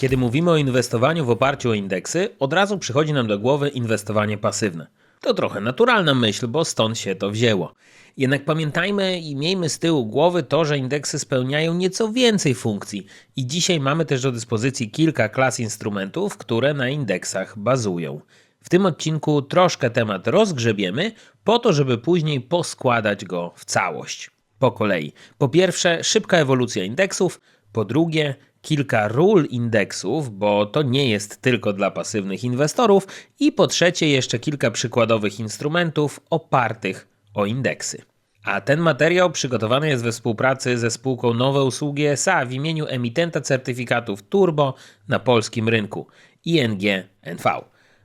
Kiedy mówimy o inwestowaniu w oparciu o indeksy, od razu przychodzi nam do głowy inwestowanie pasywne. To trochę naturalna myśl, bo stąd się to wzięło. Jednak pamiętajmy i miejmy z tyłu głowy to, że indeksy spełniają nieco więcej funkcji i dzisiaj mamy też do dyspozycji kilka klas instrumentów, które na indeksach bazują. W tym odcinku troszkę temat rozgrzebiemy, po to, żeby później poskładać go w całość. Po kolei. Po pierwsze, szybka ewolucja indeksów, po drugie, kilka ról indeksów, bo to nie jest tylko dla pasywnych inwestorów, i po trzecie, jeszcze kilka przykładowych instrumentów opartych o indeksy. A ten materiał przygotowany jest we współpracy ze spółką Nowe Usługi SA w imieniu emitenta certyfikatów Turbo na polskim rynku ING NV.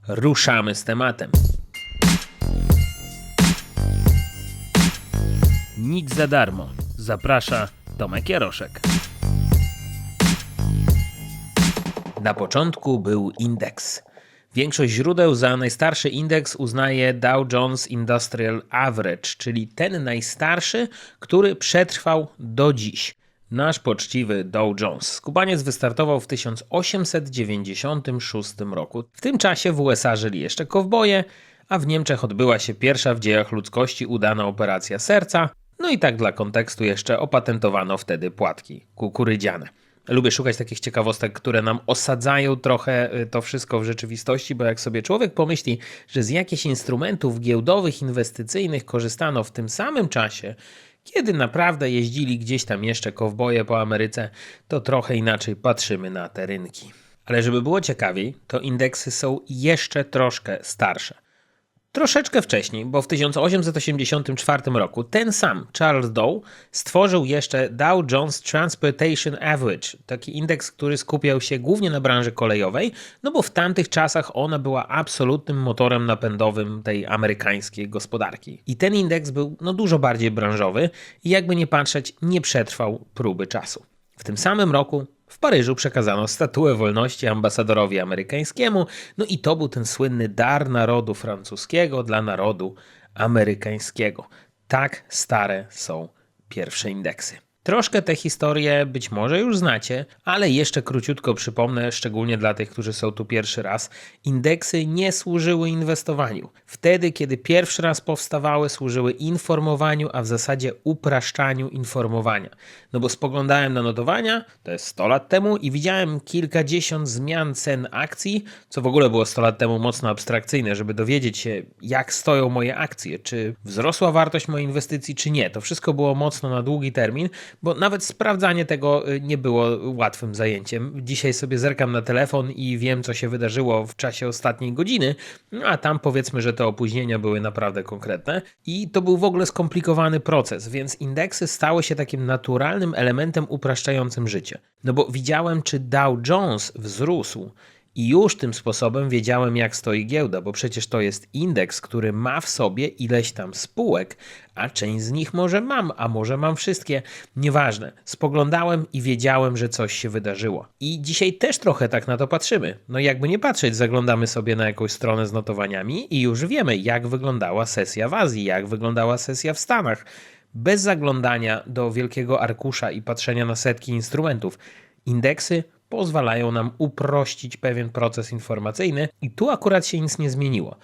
Ruszamy z tematem. Nic za darmo. Zaprasza Tomek Jaroszek. Na początku był indeks. Większość źródeł za najstarszy indeks uznaje Dow Jones Industrial Average, czyli ten najstarszy, który przetrwał do dziś. Nasz poczciwy Dow Jones. Skubaniec wystartował w 1896 roku. W tym czasie w USA żyli jeszcze kowboje, a w Niemczech odbyła się pierwsza w dziejach ludzkości udana operacja serca. No i tak dla kontekstu jeszcze opatentowano wtedy płatki kukurydziane. Lubię szukać takich ciekawostek, które nam osadzają trochę y, to wszystko w rzeczywistości, bo jak sobie człowiek pomyśli, że z jakichś instrumentów giełdowych, inwestycyjnych korzystano w tym samym czasie, kiedy naprawdę jeździli gdzieś tam jeszcze kowboje po Ameryce, to trochę inaczej patrzymy na te rynki. Ale żeby było ciekawiej, to indeksy są jeszcze troszkę starsze. Troszeczkę wcześniej, bo w 1884 roku ten sam Charles Dow stworzył jeszcze Dow Jones Transportation Average, taki indeks, który skupiał się głównie na branży kolejowej, no bo w tamtych czasach ona była absolutnym motorem napędowym tej amerykańskiej gospodarki. I ten indeks był no, dużo bardziej branżowy i jakby nie patrzeć, nie przetrwał próby czasu. W tym samym roku w Paryżu przekazano statuę wolności ambasadorowi amerykańskiemu, no i to był ten słynny dar narodu francuskiego dla narodu amerykańskiego. Tak stare są pierwsze indeksy. Troszkę te historie być może już znacie, ale jeszcze króciutko przypomnę, szczególnie dla tych, którzy są tu pierwszy raz. Indeksy nie służyły inwestowaniu. Wtedy, kiedy pierwszy raz powstawały, służyły informowaniu, a w zasadzie upraszczaniu informowania. No bo spoglądałem na notowania, to jest 100 lat temu, i widziałem kilkadziesiąt zmian cen akcji, co w ogóle było 100 lat temu mocno abstrakcyjne, żeby dowiedzieć się, jak stoją moje akcje, czy wzrosła wartość mojej inwestycji, czy nie. To wszystko było mocno na długi termin bo nawet sprawdzanie tego y, nie było łatwym zajęciem. Dzisiaj sobie zerkam na telefon i wiem, co się wydarzyło w czasie ostatniej godziny, no a tam powiedzmy, że te opóźnienia były naprawdę konkretne i to był w ogóle skomplikowany proces, więc indeksy stały się takim naturalnym elementem upraszczającym życie. No bo widziałem, czy Dow Jones wzrósł i już tym sposobem wiedziałem, jak stoi giełda, bo przecież to jest indeks, który ma w sobie ileś tam spółek, a część z nich może mam, a może mam wszystkie. Nieważne. Spoglądałem i wiedziałem, że coś się wydarzyło. I dzisiaj też trochę tak na to patrzymy. No jakby nie patrzeć, zaglądamy sobie na jakąś stronę z notowaniami i już wiemy, jak wyglądała sesja w Azji, jak wyglądała sesja w Stanach. Bez zaglądania do wielkiego arkusza i patrzenia na setki instrumentów. Indeksy pozwalają nam uprościć pewien proces informacyjny i tu akurat się nic nie zmieniło.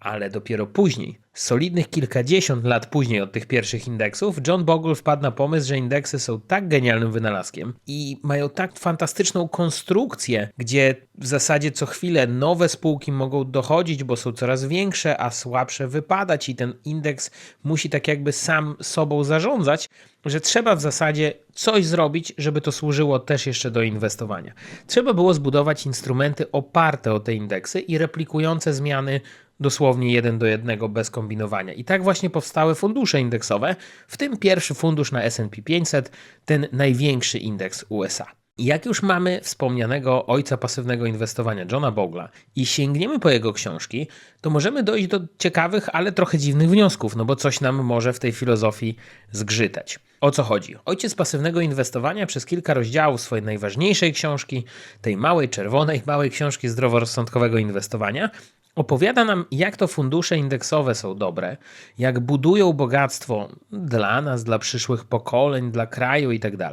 Ale dopiero później, solidnych kilkadziesiąt lat później od tych pierwszych indeksów, John Bogle wpadł na pomysł, że indeksy są tak genialnym wynalazkiem i mają tak fantastyczną konstrukcję, gdzie w zasadzie co chwilę nowe spółki mogą dochodzić, bo są coraz większe, a słabsze wypadać, i ten indeks musi tak jakby sam sobą zarządzać, że trzeba w zasadzie coś zrobić, żeby to służyło też jeszcze do inwestowania. Trzeba było zbudować instrumenty oparte o te indeksy i replikujące zmiany dosłownie jeden do jednego bez kombinowania. I tak właśnie powstały fundusze indeksowe, w tym pierwszy fundusz na S&P 500, ten największy indeks USA. Jak już mamy wspomnianego ojca pasywnego inwestowania Johna Bogla i sięgniemy po jego książki, to możemy dojść do ciekawych, ale trochę dziwnych wniosków, no bo coś nam może w tej filozofii zgrzytać. O co chodzi? Ojciec pasywnego inwestowania przez kilka rozdziałów swojej najważniejszej książki, tej małej czerwonej, małej książki zdroworozsądkowego inwestowania, Opowiada nam, jak to fundusze indeksowe są dobre, jak budują bogactwo dla nas, dla przyszłych pokoleń, dla kraju itd.,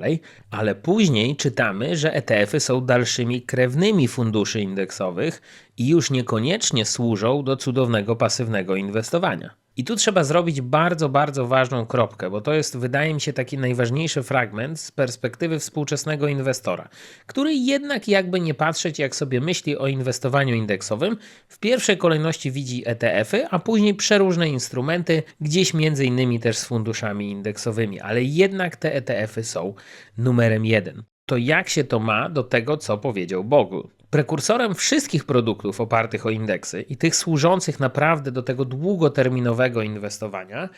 ale później czytamy, że ETF-y są dalszymi krewnymi funduszy indeksowych i już niekoniecznie służą do cudownego pasywnego inwestowania. I tu trzeba zrobić bardzo, bardzo ważną kropkę, bo to jest, wydaje mi się, taki najważniejszy fragment z perspektywy współczesnego inwestora, który jednak, jakby nie patrzeć, jak sobie myśli o inwestowaniu indeksowym, w pierwszej kolejności widzi ETF-y, a później przeróżne instrumenty, gdzieś między innymi też z funduszami indeksowymi, ale jednak te ETF-y są numerem jeden. To jak się to ma do tego, co powiedział Bogle? Prekursorem wszystkich produktów opartych o indeksy i tych służących naprawdę do tego długoterminowego inwestowania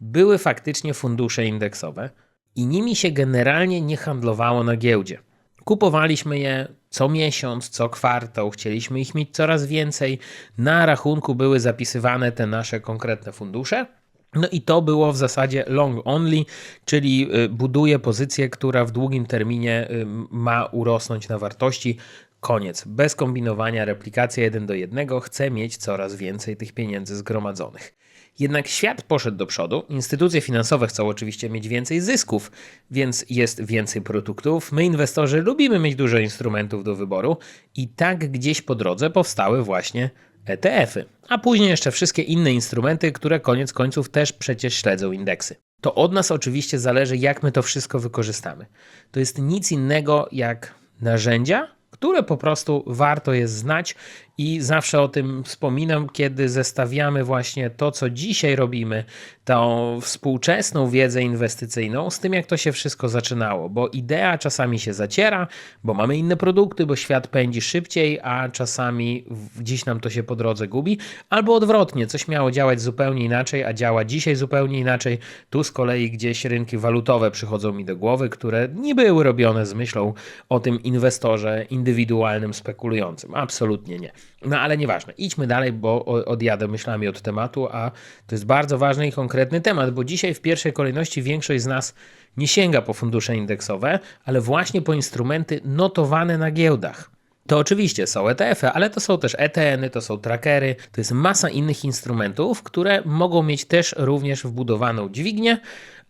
były faktycznie fundusze indeksowe i nimi się generalnie nie handlowało na giełdzie. Kupowaliśmy je co miesiąc, co kwartał, chcieliśmy ich mieć coraz więcej. Na rachunku były zapisywane te nasze konkretne fundusze. No i to było w zasadzie long only, czyli y, buduje pozycję, która w długim terminie y, ma urosnąć na wartości. Koniec. Bez kombinowania, replikacja 1 do 1. Chcę mieć coraz więcej tych pieniędzy zgromadzonych. Jednak świat poszedł do przodu, instytucje finansowe chcą oczywiście mieć więcej zysków, więc jest więcej produktów. My, inwestorzy, lubimy mieć dużo instrumentów do wyboru i tak gdzieś po drodze powstały właśnie ETF-y, a później jeszcze wszystkie inne instrumenty, które koniec końców też przecież śledzą indeksy. To od nas oczywiście zależy, jak my to wszystko wykorzystamy. To jest nic innego jak narzędzia, które po prostu warto jest znać i zawsze o tym wspominam, kiedy zestawiamy właśnie to, co dzisiaj robimy, tą współczesną wiedzę inwestycyjną z tym, jak to się wszystko zaczynało, bo idea czasami się zaciera, bo mamy inne produkty, bo świat pędzi szybciej, a czasami gdzieś nam to się po drodze gubi, albo odwrotnie, coś miało działać zupełnie inaczej, a działa dzisiaj zupełnie inaczej. Tu z kolei gdzieś rynki walutowe przychodzą mi do głowy, które nie były robione z myślą o tym inwestorze indywidualnym, spekulującym. Absolutnie nie. No ale nieważne, idźmy dalej, bo odjadę myślami od tematu, a to jest bardzo ważny i konkretny temat, bo dzisiaj w pierwszej kolejności większość z nas nie sięga po fundusze indeksowe, ale właśnie po instrumenty notowane na giełdach. To oczywiście są ETF-y, ale to są też ETN-y, to są trackery, to jest masa innych instrumentów, które mogą mieć też również wbudowaną dźwignię,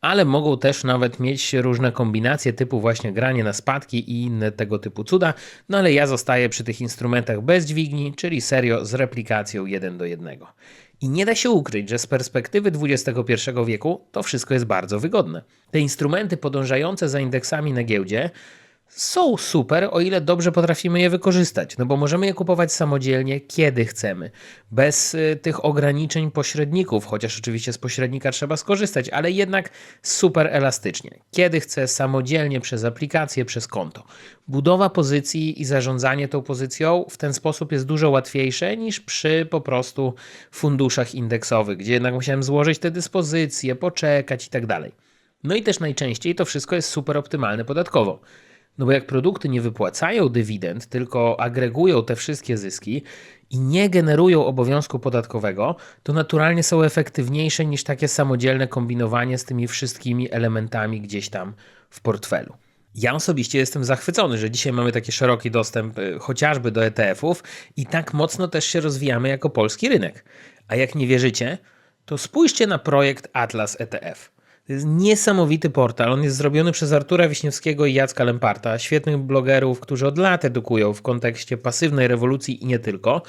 ale mogą też nawet mieć różne kombinacje typu właśnie granie na spadki i inne tego typu cuda. No ale ja zostaję przy tych instrumentach bez dźwigni, czyli serio z replikacją 1 do 1. I nie da się ukryć, że z perspektywy XXI wieku to wszystko jest bardzo wygodne. Te instrumenty podążające za indeksami na giełdzie są super, o ile dobrze potrafimy je wykorzystać, no bo możemy je kupować samodzielnie, kiedy chcemy, bez y, tych ograniczeń pośredników, chociaż oczywiście z pośrednika trzeba skorzystać, ale jednak super elastycznie. Kiedy chcę, samodzielnie przez aplikację, przez konto. Budowa pozycji i zarządzanie tą pozycją w ten sposób jest dużo łatwiejsze niż przy po prostu funduszach indeksowych, gdzie jednak musiałem złożyć te dyspozycje, poczekać i tak dalej. No i też najczęściej to wszystko jest super optymalne podatkowo. No bo jak produkty nie wypłacają dywidend, tylko agregują te wszystkie zyski i nie generują obowiązku podatkowego, to naturalnie są efektywniejsze niż takie samodzielne kombinowanie z tymi wszystkimi elementami gdzieś tam w portfelu. Ja osobiście jestem zachwycony, że dzisiaj mamy taki szeroki dostęp y, chociażby do ETF-ów i tak mocno też się rozwijamy jako polski rynek. A jak nie wierzycie, to spójrzcie na projekt Atlas ETF. To jest niesamowity portal. On jest zrobiony przez Artura Wiśniewskiego i Jacka Lemparta, świetnych blogerów, którzy od lat edukują w kontekście pasywnej rewolucji i nie tylko.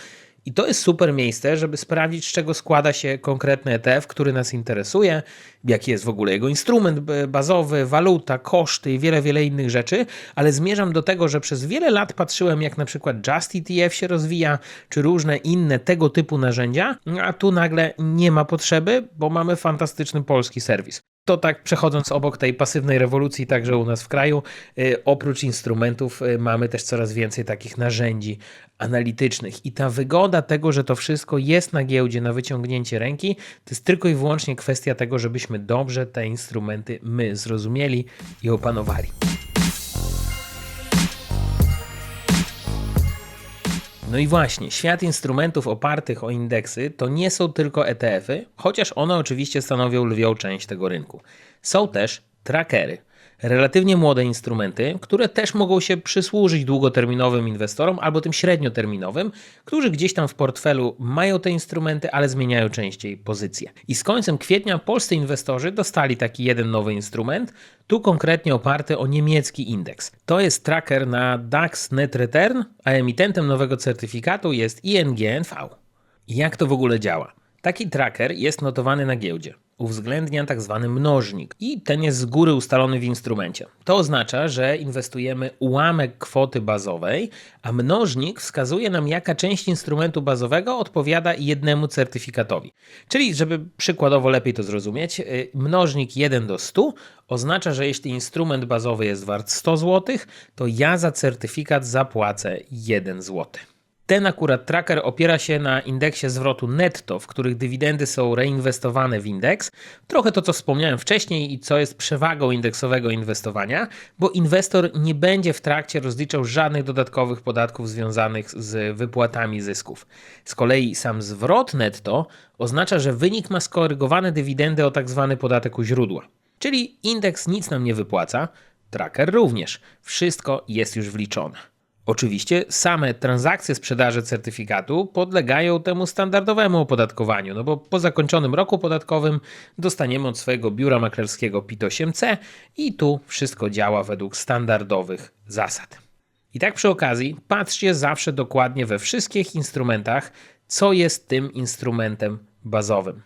I to jest super miejsce, żeby sprawdzić, z czego składa się konkretny ETF, który nas interesuje, jaki jest w ogóle jego instrument bazowy, waluta, koszty i wiele, wiele innych rzeczy, ale zmierzam do tego, że przez wiele lat patrzyłem, jak na przykład Just ETF się rozwija, czy różne inne tego typu narzędzia, a tu nagle nie ma potrzeby, bo mamy fantastyczny polski serwis. To tak przechodząc obok tej pasywnej rewolucji także u nas w kraju, y, oprócz instrumentów y, mamy też coraz więcej takich narzędzi analitycznych i ta wygoda tego, że to wszystko jest na giełdzie na wyciągnięcie ręki, to jest tylko i wyłącznie kwestia tego, żebyśmy dobrze te instrumenty my zrozumieli i opanowali. No i właśnie, świat instrumentów opartych o indeksy to nie są tylko ETF-y, chociaż one oczywiście stanowią lwią część tego rynku. Są też trackery. Relatywnie młode instrumenty, które też mogą się przysłużyć długoterminowym inwestorom albo tym średnioterminowym, którzy gdzieś tam w portfelu mają te instrumenty, ale zmieniają częściej pozycje. I z końcem kwietnia polscy inwestorzy dostali taki jeden nowy instrument, tu konkretnie oparty o niemiecki indeks. To jest tracker na DAX Net Return, a emitentem nowego certyfikatu jest ING-NV. Jak to w ogóle działa? Taki tracker jest notowany na giełdzie. Uwzględnia tak zwany mnożnik i ten jest z góry ustalony w instrumencie. To oznacza, że inwestujemy ułamek kwoty bazowej, a mnożnik wskazuje nam, jaka część instrumentu bazowego odpowiada jednemu certyfikatowi. Czyli, żeby przykładowo lepiej to zrozumieć, y, mnożnik 1 do 100 oznacza, że jeśli instrument bazowy jest wart 100 zł, to ja za certyfikat zapłacę 1 zł. Ten akurat tracker opiera się na indeksie zwrotu netto, w których dywidendy są reinwestowane w indeks. Trochę to, co wspomniałem wcześniej i co jest przewagą indeksowego inwestowania, bo inwestor nie będzie w trakcie rozliczał żadnych dodatkowych podatków związanych z wypłatami zysków. Z kolei sam zwrot netto oznacza, że wynik ma skorygowane dywidendy o tak zwany podatek u źródła. Czyli indeks nic nam nie wypłaca, tracker również. Wszystko jest już wliczone. Oczywiście same transakcje sprzedaży certyfikatu podlegają temu standardowemu opodatkowaniu, no bo po zakończonym roku podatkowym dostaniemy od swojego biura maklerskiego PIT-8C i tu wszystko działa według standardowych zasad. I tak przy okazji, patrzcie zawsze dokładnie we wszystkich instrumentach, co jest tym instrumentem bazowym.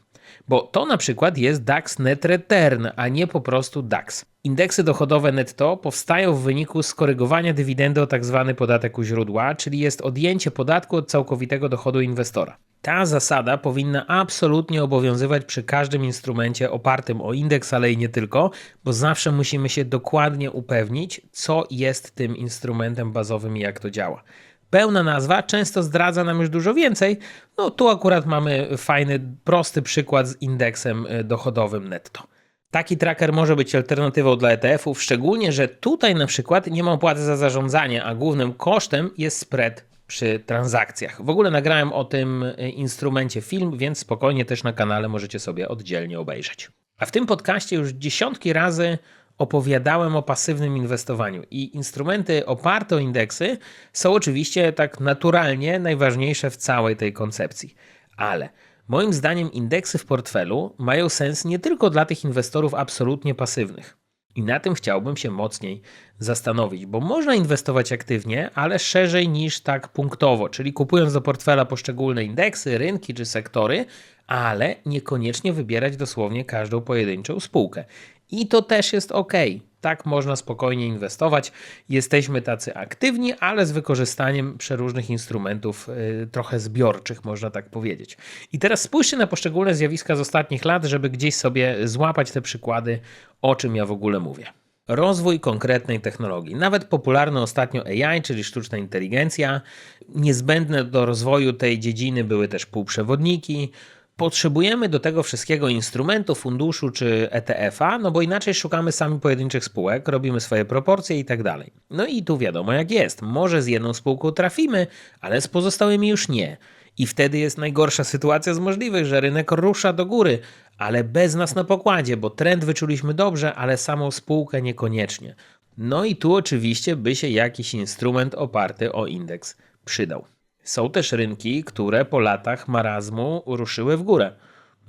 Bo to na przykład jest DAX Net Return, a nie po prostu DAX. Indeksy dochodowe netto powstają w wyniku skorygowania dywidendy o tzw. Tak podatek u źródła, czyli jest odjęcie podatku od całkowitego dochodu inwestora. Ta zasada powinna absolutnie obowiązywać przy każdym instrumencie opartym o indeks, ale i nie tylko, bo zawsze musimy się dokładnie upewnić, co jest tym instrumentem bazowym i jak to działa. Pełna nazwa często zdradza nam już dużo więcej. No tu akurat mamy fajny, prosty przykład z indeksem e, dochodowym netto. Taki tracker może być alternatywą dla ETF-ów, szczególnie, że tutaj na przykład nie ma opłaty za zarządzanie, a głównym kosztem jest spread przy transakcjach. W ogóle nagrałem o tym e, instrumencie film, więc spokojnie też na kanale możecie sobie oddzielnie obejrzeć. A w tym podcaście już dziesiątki razy opowiadałem o pasywnym inwestowaniu i instrumenty oparte o indeksy są oczywiście tak naturalnie najważniejsze w całej tej koncepcji. Ale moim zdaniem indeksy w portfelu mają sens nie tylko dla tych inwestorów absolutnie pasywnych. I na tym chciałbym się mocniej zastanowić, bo można inwestować aktywnie, ale szerzej niż tak punktowo, czyli kupując do portfela poszczególne indeksy, rynki czy sektory, ale niekoniecznie wybierać dosłownie każdą pojedynczą spółkę. I to też jest ok. Tak można spokojnie inwestować. Jesteśmy tacy aktywni, ale z wykorzystaniem przeróżnych instrumentów, yy, trochę zbiorczych, można tak powiedzieć. I teraz spójrzcie na poszczególne zjawiska z ostatnich lat, żeby gdzieś sobie złapać te przykłady, o czym ja w ogóle mówię. Rozwój konkretnej technologii, nawet popularny ostatnio AI, czyli sztuczna inteligencja. Niezbędne do rozwoju tej dziedziny były też półprzewodniki, potrzebujemy do tego wszystkiego instrumentu, funduszu czy ETF-a, no bo inaczej szukamy sami pojedynczych spółek, robimy swoje proporcje i tak dalej. No i tu wiadomo jak jest. Może z jedną spółką trafimy, ale z pozostałymi już nie. I wtedy jest najgorsza sytuacja z możliwych, że rynek rusza do góry, ale bez nas na pokładzie, bo trend wyczuliśmy dobrze, ale samą spółkę niekoniecznie. No i tu oczywiście by się jakiś instrument oparty o indeks przydał. Są też rynki, które po latach marazmu ruszyły w górę.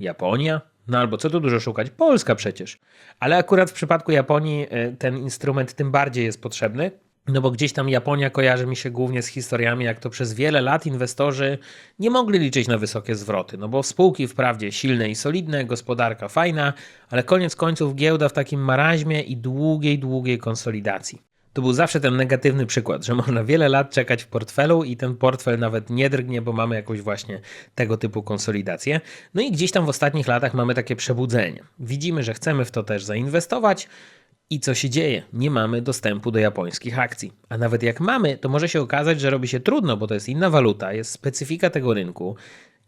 Japonia, no albo co tu dużo szukać, Polska przecież. Ale akurat w przypadku Japonii e, ten instrument tym bardziej jest potrzebny, no bo gdzieś tam Japonia kojarzy mi się głównie z historiami, jak to przez wiele lat inwestorzy nie mogli liczyć na wysokie zwroty. No bo spółki wprawdzie silne i solidne, gospodarka fajna, ale koniec końców giełda w takim maraźmie i długiej, długiej konsolidacji. To był zawsze ten negatywny przykład, że można wiele lat czekać w portfelu i ten portfel nawet nie drgnie, bo mamy jakąś właśnie tego typu konsolidację. No i gdzieś tam w ostatnich latach mamy takie przebudzenie. Widzimy, że chcemy w to też zainwestować. I co się dzieje? Nie mamy dostępu do japońskich akcji. A nawet jak mamy, to może się okazać, że robi się trudno, bo to jest inna waluta, jest specyfika tego rynku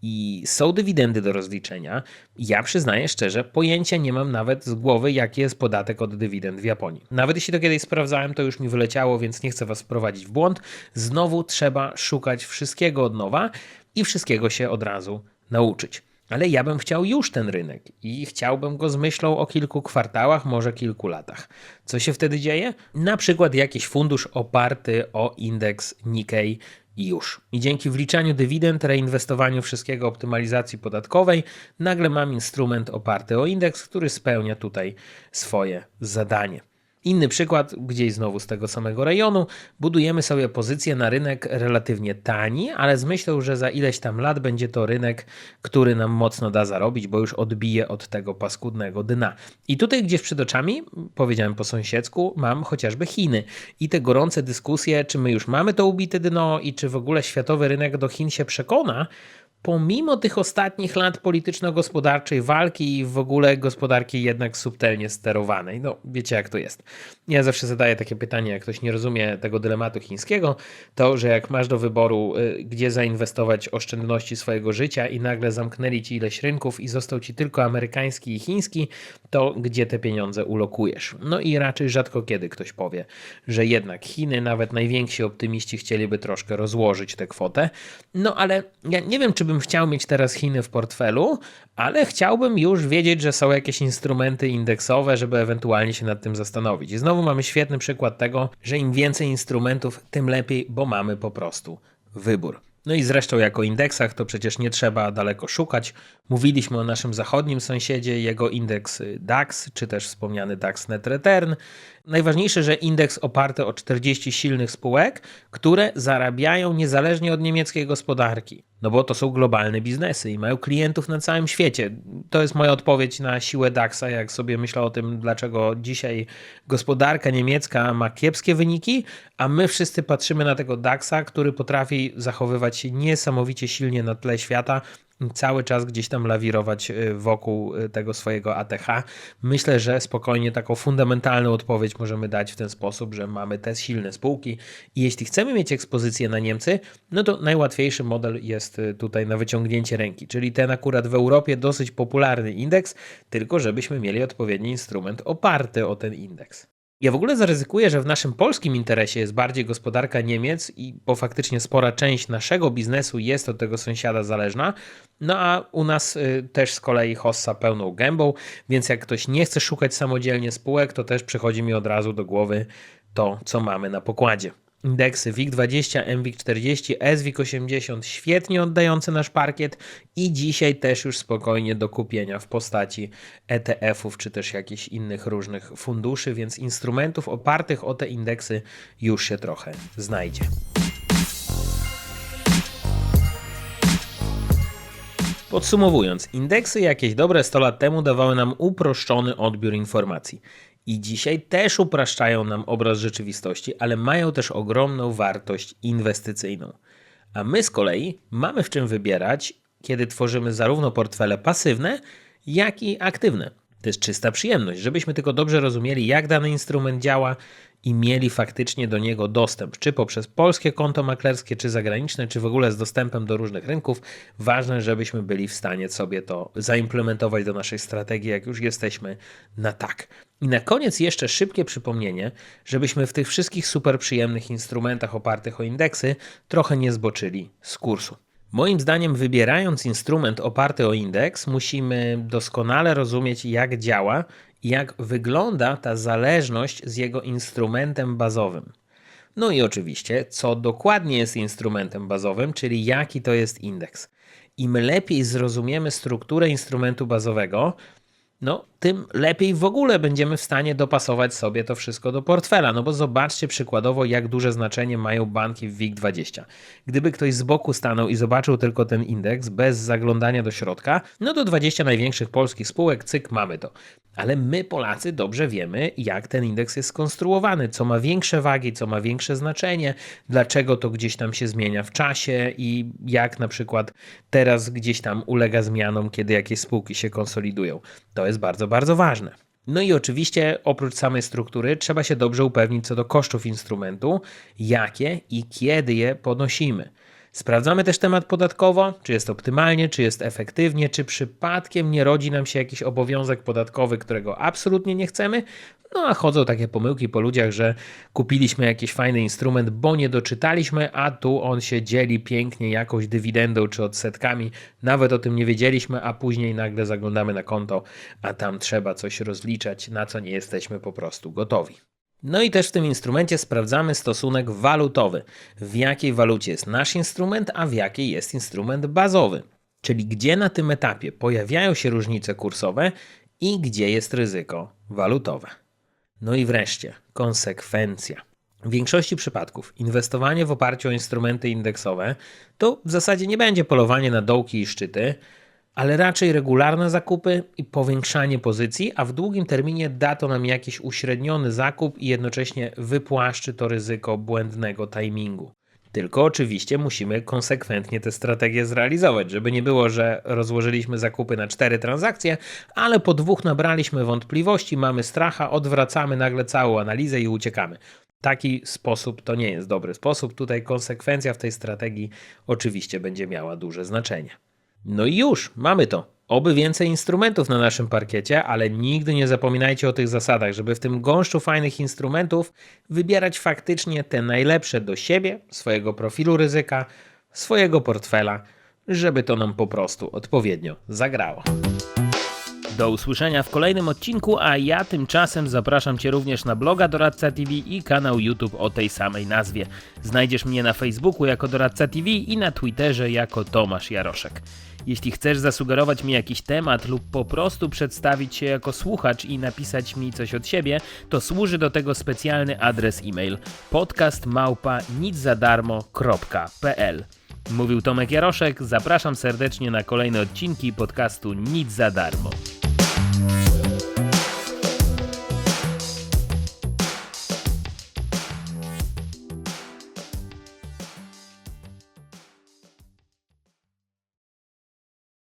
i są dywidendy do rozliczenia. Ja przyznaję szczerze, pojęcia nie mam nawet z głowy, jaki jest podatek od dywidend w Japonii. Nawet jeśli to kiedyś sprawdzałem, to już mi wyleciało, więc nie chcę Was wprowadzić w błąd. Znowu trzeba szukać wszystkiego od nowa i wszystkiego się od razu nauczyć. Ale ja bym chciał już ten rynek i chciałbym go z myślą o kilku kwartałach, może kilku latach. Co się wtedy dzieje? Na przykład jakiś fundusz oparty o indeks Nikkei i już. I dzięki wliczaniu dywidend, reinwestowaniu wszystkiego, optymalizacji podatkowej, nagle mam instrument oparty o indeks, który spełnia tutaj swoje zadanie. Inny przykład, gdzieś znowu z tego samego rejonu, budujemy sobie pozycję na rynek relatywnie tani, ale z myślą, że za ileś tam lat będzie to rynek, który nam mocno da zarobić, bo już odbije od tego paskudnego dna. I tutaj gdzieś przed oczami, powiedziałem po sąsiedzku, mam chociażby Chiny i te gorące dyskusje, czy my już mamy to ubite dno i czy w ogóle światowy rynek do Chin się przekona, pomimo tych ostatnich lat polityczno-gospodarczej walki i w ogóle gospodarki jednak subtelnie sterowanej. No, wiecie jak to jest. Ja zawsze zadaję takie pytanie, jak ktoś nie rozumie tego dylematu chińskiego, to, że jak masz do wyboru, y, gdzie zainwestować oszczędności swojego życia i nagle zamknęli ci ileś rynków i został ci tylko amerykański i chiński, to gdzie te pieniądze ulokujesz? No i raczej rzadko kiedy ktoś powie, że jednak Chiny, nawet najwięksi optymiści chcieliby troszkę rozłożyć tę kwotę. No ale ja nie wiem, czy bym chciał mieć teraz Chiny w portfelu, ale chciałbym już wiedzieć, że są jakieś instrumenty indeksowe, żeby ewentualnie się nad tym zastanowić. I znowu mamy świetny przykład tego, że im więcej instrumentów, tym lepiej, bo mamy po prostu wybór. No i zresztą jako indeksach to przecież nie trzeba daleko szukać. Mówiliśmy o naszym zachodnim sąsiedzie, jego indeks DAX, czy też wspomniany DAX Net Return. Najważniejsze, że indeks oparty o 40 silnych spółek, które zarabiają niezależnie od niemieckiej gospodarki. No bo to są globalne biznesy i mają klientów na całym świecie. To jest moja odpowiedź na siłę DAX-a, jak sobie myślę o tym, dlaczego dzisiaj gospodarka niemiecka ma kiepskie wyniki, a my wszyscy patrzymy na tego DAX-a, który potrafi zachowywać się niesamowicie silnie na tle świata cały czas gdzieś tam lawirować y, wokół y, tego swojego ATH. Myślę, że spokojnie taką fundamentalną odpowiedź możemy dać w ten sposób, że mamy te silne spółki i jeśli chcemy mieć ekspozycję na Niemcy, no to najłatwiejszy model jest y, tutaj na wyciągnięcie ręki, czyli ten akurat w Europie dosyć popularny indeks, tylko żebyśmy mieli odpowiedni instrument oparty o ten indeks. Ja w ogóle zaryzykuję, że w naszym polskim interesie jest bardziej gospodarka Niemiec i bo faktycznie spora część naszego biznesu jest od tego sąsiada zależna, no a u nas y, też z kolei hossa pełną gębą, więc jak ktoś nie chce szukać samodzielnie spółek, to też przychodzi mi od razu do głowy to, co mamy na pokładzie. Indeksy WIG20, MWIG40, SWIG80 świetnie oddające nasz parkiet i dzisiaj też już spokojnie do kupienia w postaci ETF-ów czy też jakichś innych różnych funduszy, więc instrumentów opartych o te indeksy już się trochę znajdzie. Podsumowując, indeksy jakieś dobre 100 lat temu dawały nam uproszczony odbiór informacji i dzisiaj też upraszczają nam obraz rzeczywistości, ale mają też ogromną wartość inwestycyjną. A my z kolei mamy w czym wybierać, kiedy tworzymy zarówno portfele pasywne, jak i aktywne. To jest czysta przyjemność, żebyśmy tylko dobrze rozumieli, jak dany instrument działa i mieli faktycznie do niego dostęp, czy poprzez polskie konto maklerskie, czy zagraniczne, czy w ogóle z dostępem do różnych rynków. Ważne, żebyśmy byli w stanie sobie to zaimplementować do naszej strategii, jak już jesteśmy na tak. I na koniec jeszcze szybkie przypomnienie, żebyśmy w tych wszystkich super przyjemnych instrumentach opartych o indeksy trochę nie zboczyli z kursu. Moim zdaniem, wybierając instrument oparty o indeks, musimy doskonale rozumieć, jak działa i jak wygląda ta zależność z jego instrumentem bazowym. No i oczywiście, co dokładnie jest instrumentem bazowym, czyli jaki to jest indeks. Im lepiej zrozumiemy strukturę instrumentu bazowego, no, tym lepiej w ogóle będziemy w stanie dopasować sobie to wszystko do portfela. No bo zobaczcie przykładowo, jak duże znaczenie mają banki w WIG20. Gdyby ktoś z boku stanął i zobaczył tylko ten indeks bez zaglądania do środka, no to 20 największych polskich spółek, cyk, mamy to. Ale my, Polacy, dobrze wiemy, jak ten indeks jest skonstruowany, co ma większe wagi, co ma większe znaczenie, dlaczego to gdzieś tam się zmienia w czasie i jak na przykład teraz gdzieś tam ulega zmianom, kiedy jakieś spółki się konsolidują. To jest bardzo, bardzo ważne. No i oczywiście oprócz samej struktury trzeba się dobrze upewnić co do kosztów instrumentu, jakie i kiedy je podnosimy. Sprawdzamy też temat podatkowo, czy jest optymalnie, czy jest efektywnie, czy przypadkiem nie rodzi nam się jakiś obowiązek podatkowy, którego absolutnie nie chcemy. No a chodzą takie pomyłki po ludziach, że kupiliśmy jakiś fajny instrument, bo nie doczytaliśmy, a tu on się dzieli pięknie jakąś dywidendą czy odsetkami. Nawet o tym nie wiedzieliśmy, a później nagle zaglądamy na konto, a tam trzeba coś rozliczać, na co nie jesteśmy po prostu gotowi. No i też w tym instrumencie sprawdzamy stosunek walutowy. W jakiej walucie jest nasz instrument, a w jakiej jest instrument bazowy. Czyli gdzie na tym etapie pojawiają się różnice kursowe i gdzie jest ryzyko walutowe. No i wreszcie konsekwencja. W większości przypadków inwestowanie w oparciu o instrumenty indeksowe to w zasadzie nie będzie polowanie na dołki i szczyty, ale raczej regularne zakupy i powiększanie pozycji, a w długim terminie da to nam jakiś uśredniony zakup i jednocześnie wypłaszczy to ryzyko błędnego timingu. Tylko oczywiście musimy konsekwentnie tę strategię zrealizować, żeby nie było, że rozłożyliśmy zakupy na cztery transakcje, ale po dwóch nabraliśmy wątpliwości, mamy stracha, odwracamy nagle całą analizę i uciekamy. Taki sposób to nie jest dobry sposób. Tutaj konsekwencja w tej strategii oczywiście będzie miała duże znaczenie. No i już, mamy to. Oby więcej instrumentów na naszym parkiecie, ale nigdy nie zapominajcie o tych zasadach, żeby w tym gąszczu fajnych instrumentów wybierać faktycznie te najlepsze do siebie, swojego profilu ryzyka, swojego portfela, żeby to nam po prostu odpowiednio zagrało. Do usłyszenia w kolejnym odcinku, a ja tymczasem zapraszam Cię również na bloga Doradca TV i kanał YouTube o tej samej nazwie. Znajdziesz mnie na Facebooku jako Doradca TV i na Twitterze jako Tomasz Jaroszek. Jeśli chcesz zasugerować mi jakiś temat lub po prostu przedstawić się jako słuchacz i napisać mi coś od siebie, to służy do tego specjalny adres e-mail podcastmałpa.niczadarmo.pl Mówił Tomek Jaroszek, zapraszam serdecznie na kolejne odcinki podcastu Nic za darmo.